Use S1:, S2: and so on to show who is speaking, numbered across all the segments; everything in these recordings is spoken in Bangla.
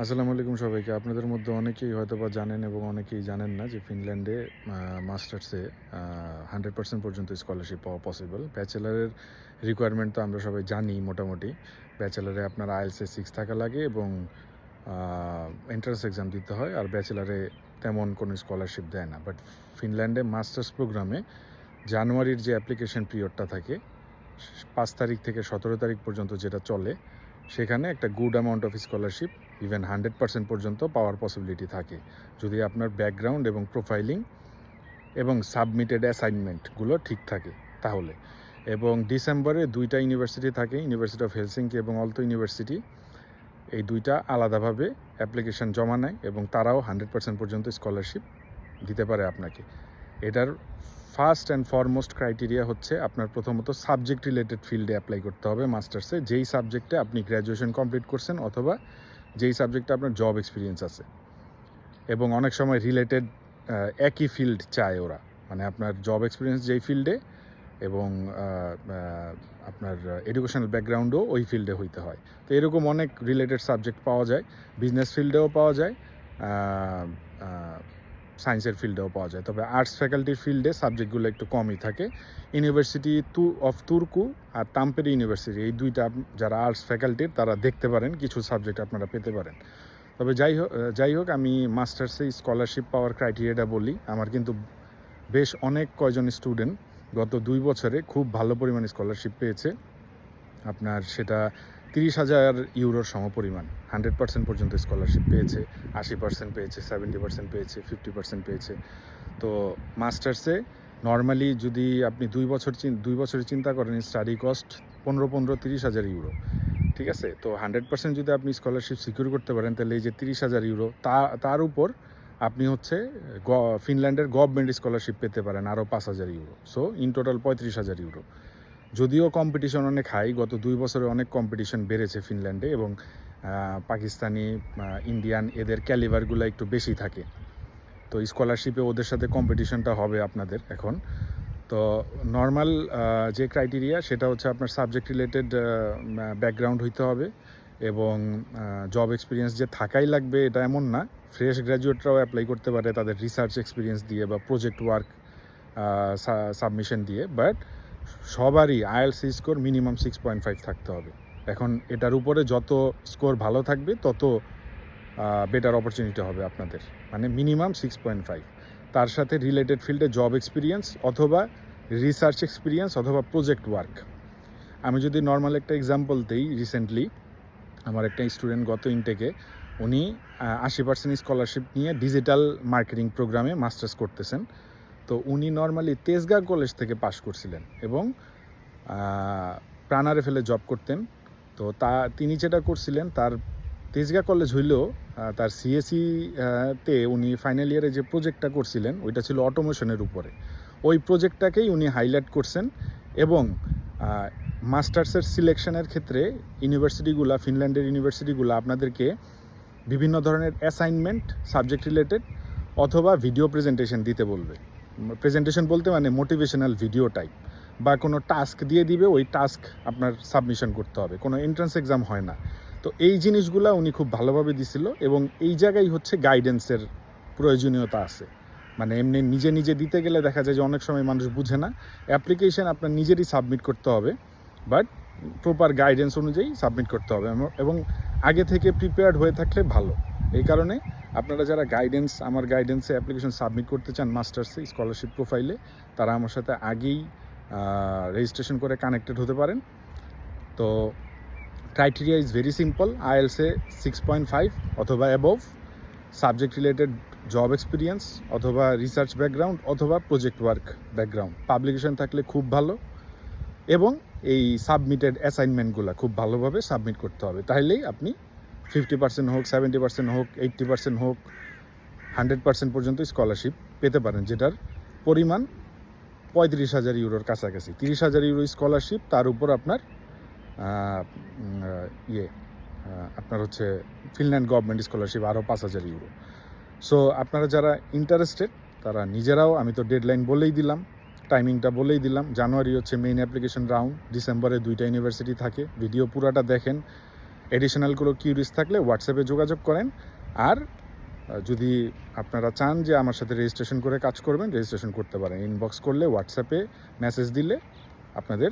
S1: আসসালামু আলাইকুম সবাইকে। আপনাদের মধ্যে অনেকেই হয়তো বা জানেন এবং অনেকেই জানেন না যে ফিনল্যান্ডে মাস্টার্সে হান্ড্রেড পার্সেন্ট পর্যন্ত স্কলারশিপ পাওয়া পসিবল ব্যাচেলারের রিকোয়ারমেন্ট তো আমরা সবাই জানি মোটামুটি। ব্যাচেলারে আপনার আইএলসে সিক্স থাকা লাগে এবং এন্ট্রান্স এক্সাম দিতে হয় আর ব্যাচেলারে তেমন কোনো স্কলারশিপ দেয় না। বাট ফিনল্যান্ডে মাস্টার্স প্রোগ্রামে জানুয়ারির যে অ্যাপ্লিকেশন পিরিয়ডটা থাকে, পাঁচ তারিখ থেকে সতেরো তারিখ পর্যন্ত যেটা চলে, সেখানে একটা good amount of scholarship even hundred percent পর্যন্ত পাওয়ার পসিবিলিটি থাকে। যদি আপনার ব্যাকগ্রাউন্ড এবং প্রোফাইলিং এবং সাবমিটেড অ্যাসাইনমেন্টগুলো ঠিক থাকে, তাহলে। এবং ডিসেম্বরে দুইটা ইউনিভার্সিটি থাকে ইউনিভার্সিটি অফ হেলসিংকি এবং অলতো ইউনিভার্সিটি এই দুইটা আলাদাভাবে অ্যাপ্লিকেশন জমা নেয় এবং তারাও হান্ড্রেড পার্সেন্ট পর্যন্ত স্কলারশিপ দিতে পারে আপনাকে। এটার ফার্স্ট অ্যান্ড ফরমোস্ট ক্রাইটেরিয়া হচ্ছে আপনার প্রথমত সাবজেক্ট রিলেটেড ফিল্ডে অ্যাপ্লাই করতে হবে। মাস্টার্সে যেই সাবজেক্টে আপনি গ্র্যাজুয়েশন কমপ্লিট করছেন অথবা যেই সাবজেক্টে আপনার জব এক্সপিরিয়েন্স আছে। এবং অনেক সময় রিলেটেড একই ফিল্ড চায় ওরা। মানে আপনার জব এক্সপিরিয়েন্স যেই ফিল্ডে এবং আপনার এডুকেশনাল ব্যাকগ্রাউন্ডও ওই ফিল্ডে হইতে হয়। তো এরকম অনেক রিলেটেড সাবজেক্ট পাওয়া যায়। বিজনেস ফিল্ডেও পাওয়া যায়। সায়েন্সের ফিল্ডেও পাওয়া যায়। তবে আর্টস ফ্যাকাল্টির ফিল্ডে সাবজেক্টগুলো একটু কমই থাকে। ইউনিভার্সিটি তু, অফ তুর্কু আর তাম্পেরি ইউনিভার্সিটি, এই দুইটা যারা আর্টস ফ্যাকাল্টির তারা দেখতে পারেন, কিছু সাবজেক্ট আপনারা পেতে পারেন। তবে যাই হোক যাই হোক, আমি মাস্টার্সে স্কলারশিপ পাওয়ার ক্রাইটেরিয়াটা বলি, আমার কিন্তু বেশ অনেক কয়জন স্টুডেন্ট গত দুই বছরে খুব ভালো পরিমাণে স্কলারশিপ পেয়েছে। আপনার সেটা তিরিশ হাজার ইউরোর সমপরিমাণ। হান্ড্রেড পার্সেন্ট পর্যন্ত স্কলারশিপ পেয়েছে, আশি পার্সেন্ট পেয়েছে, সেভেন্টি পার্সেন্ট পেয়েছে, ফিফটি পার্সেন্ট পেয়েছে। তো মাস্টার্সে নর্মালি যদি আপনি দুই বছর দুই বছরের চিন্তা করেন, স্টাডি কস্ট পনেরো পনেরো, তিরিশ হাজার ইউরো, ঠিক আছে? তো হান্ড্রেড পার্সেন্ট যদি আপনি স্কলারশিপ সিকিউর করতে পারেন, তাহলে এই যে তিরিশ হাজার ইউরো, তা, তার উপর আপনি হচ্ছে ফিনল্যান্ডের গভর্নমেন্ট স্কলারশিপ পেতে পারেন আরও পাঁচ হাজার ইউরো। সো, ইন টোটাল পঁয়ত্রিশ হাজার ইউরো। যদিও কম্পিটিশন অনেক হাই গত দুই বছরে অনেক কম্পিটিশন বেড়েছে ফিনল্যান্ডে এবং পাকিস্তানি ইন্ডিয়ান এদের ক্যালিভারগুলো একটু বেশি থাকে। তো স্কলারশিপে ওদের সাথে কম্পিটিশনটা হবে আপনাদের এখন। তো নর্মাল যে ক্রাইটেরিয়া সেটা হচ্ছে আপনার সাবজেক্ট রিলেটেড ব্যাকগ্রাউন্ড হইতে হবে এবং জব এক্সপিরিয়েন্স যে থাকাই লাগবে এটা এমন না। ফ্রেশ গ্র্যাজুয়েটরাও অ্যাপ্লাই করতে পারে তাদের রিসার্চ এক্সপিরিয়েন্স দিয়ে বা প্রজেক্ট ওয়ার্ক সাবমিশন দিয়ে। বাট সবারই IELTS score minimum six point five থাকতে হবে। এখন এটার উপরে যত স্কোর ভালো থাকবে, তত বেটার অপরচুনিটি হবে আপনাদের। মানে মিনিমাম সিক্স পয়েন্ট ফাইভ তার সাথে রিলেটেড ফিল্ডে জব এক্সপিরিয়েন্স অথবা রিসার্চ এক্সপিরিয়েন্স অথবা প্রজেক্ট ওয়ার্ক আমি যদি নর্মাল একটা এক্সাম্পল দিই রিসেন্টলি আমার একটা স্টুডেন্ট গত ইনটেকে উনি আশি পার্সেন্ট স্কলারশিপ নিয়ে ডিজিটাল মার্কেটিং প্রোগ্রামে মাস্টার্স করতেছেন। তো উনি নর্মালি তেজগাঁ কলেজ থেকে পাশ করছিলেন এবং প্রাণারে ফেলে জব করতেন। তো তা, তিনি যেটা করছিলেন, তার তেজগাঁ কলেজ হইলেও তার সিএসি তে উনি ফাইনাল ইয়ারে যে প্রজেক্টটা করছিলেন, ওইটা ছিল অটোমেশনের উপরে। ওই প্রজেক্টটাকেই উনি হাইলাইট করছেন এবং মাস্টার্সের সিলেকশনের ক্ষেত্রে ইউনিভার্সিটিগুলো ফিনল্যান্ডের ইউনিভার্সিটিগুলো আপনাদেরকে বিভিন্ন ধরনের অ্যাসাইনমেন্ট সাবজেক্ট রিলেটেড অথবা ভিডিও প্রেজেন্টেশন দিতে বলবে। প্রেজেন্টেশন বলতে মানে মোটিভেশনাল ভিডিও টাইপ বা কোনো টাস্ক দিয়ে দিবে, ওই টাস্ক আপনার সাবমিশন করতে হবে। কোনো এন্ট্রান্স এক্সাম হয় না। তো এই জিনিসগুলো উনি খুব ভালোভাবে দিছিল এবং এই জায়গায় হচ্ছে গাইডেন্সের প্রয়োজনীয়তা আছে। মানে এমনি নিজে নিজে দিতে গেলে দেখা যায় যে অনেক সময় মানুষ বুঝে না। অ্যাপ্লিকেশন আপনার নিজেরই সাবমিট করতে হবে বাট প্রপার গাইডেন্স অনুযায়ী সাবমিট করতে হবে এবং আগে থেকে প্রিপেয়ার্ড হয়ে থাকলে ভালো। এই কারণে আপনারা যারা গাইডেন্স আমার গাইডেন্সে অ্যাপ্লিকেশন সাবমিট করতে চান মাস্টার্সে স্কলারশিপ প্রোফাইলে তারা আমার সাথে আগেই রেজিস্ট্রেশন করে কানেক্টেড হতে পারেন। তো ক্রাইটেরিয়া ইজ ভেরি সিম্পল আইএলসে সিক্স পয়েন্ট ফাইভ অথবা above subject related job experience অথবা রিসার্চ ব্যাকগ্রাউন্ড অথবা প্রজেক্ট ওয়ার্ক ব্যাকগ্রাউন্ড পাবলিকেশন থাকলে খুব ভালো এবং এই সাবমিটেড অ্যাসাইনমেন্টগুলো খুব ভালোভাবে সাবমিট করতে হবে। তাহলেই আপনি ফিফটি পার্সেন্ট হোক সেভেন্টি পার্সেন্ট হোক এইট্টি পার্সেন্ট হোক হান্ড্রেড পার্সেন্ট পর্যন্ত স্কলারশিপ পেতে পারেন, যেটার পরিমাণ পঁয়ত্রিশ হাজার ইউরোর কাছাকাছি। তিরিশ হাজার ইউরো স্কলারশিপ তার উপর আপনার ইয়ে আপনার হচ্ছে ফিনল্যান্ড গভর্নমেন্ট স্কলারশিপ আরও পাঁচ হাজার ইউরো। সো আপনারা যারা ইন্টারেস্টেড তারা নিজেরাও, আমি তো ডেডলাইন বলেই দিলাম টাইমিংটা বলেই দিলাম, জানুয়ারি হচ্ছে মেইন অ্যাপ্লিকেশন রাউন্ড ডিসেম্বরে দুইটা ইউনিভার্সিটি থাকে ভিডিও পুরাটা দেখেন। এডিশনাল কোনো কিউরিজ থাকলে হোয়াটসঅ্যাপে যোগাযোগ করেন। আর যদি আপনারা চান যে আমার সাথে রেজিস্ট্রেশন করে কাজ করবেন রেজিস্ট্রেশন করতে পারেন। ইনবক্স করলে হোয়াটসঅ্যাপে মেসেজ দিলে আপনাদের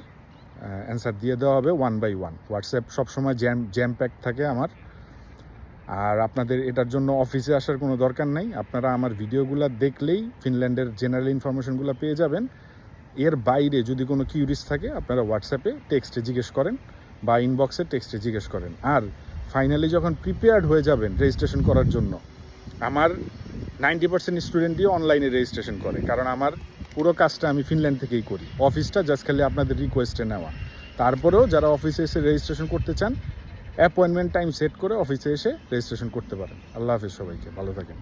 S1: অ্যান্সার দিয়ে দেওয়া হবে ওয়ান বাই ওয়ান হোয়াটসঅ্যাপ সবসময় জ্যাম জ্যাম প্যাক থাকে আমার। আর আপনাদের এটার জন্য অফিসে আসার কোনো দরকার নাই। আপনারা আমার ভিডিওগুলো দেখলেই ফিনল্যান্ডের জেনারেল ইনফরমেশনগুলো পেয়ে যাবেন। এর বাইরে যদি কোনো কিউরিজ থাকে, আপনারা হোয়াটসঅ্যাপে টেক্সটে জিজ্ঞেস করেন। বা ইনবক্সে টেক্সটে জিজ্ঞেস করেন, আর ফাইনালি যখন প্রিপেয়ার্ড হয়ে যাবেন রেজিস্ট্রেশন করার জন্য, আমার নাইনটি পার্সেন্ট স্টুডেন্টই অনলাইনে রেজিস্ট্রেশন করে, কারণ আমার পুরো কাজটা আমি ফিনল্যান্ড থেকেই করি। অফিসটা জাস্ট খালি আপনাদের রিকোয়েস্টে নেওয়া। তারপরেও যারা অফিসে এসে রেজিস্ট্রেশন করতে চান অ্যাপয়েন্টমেন্ট টাইম সেট করে অফিসে এসে রেজিস্ট্রেশন করতে পারেন। আল্লাহ হাফিজ সবাইকে, ভালো থাকেন।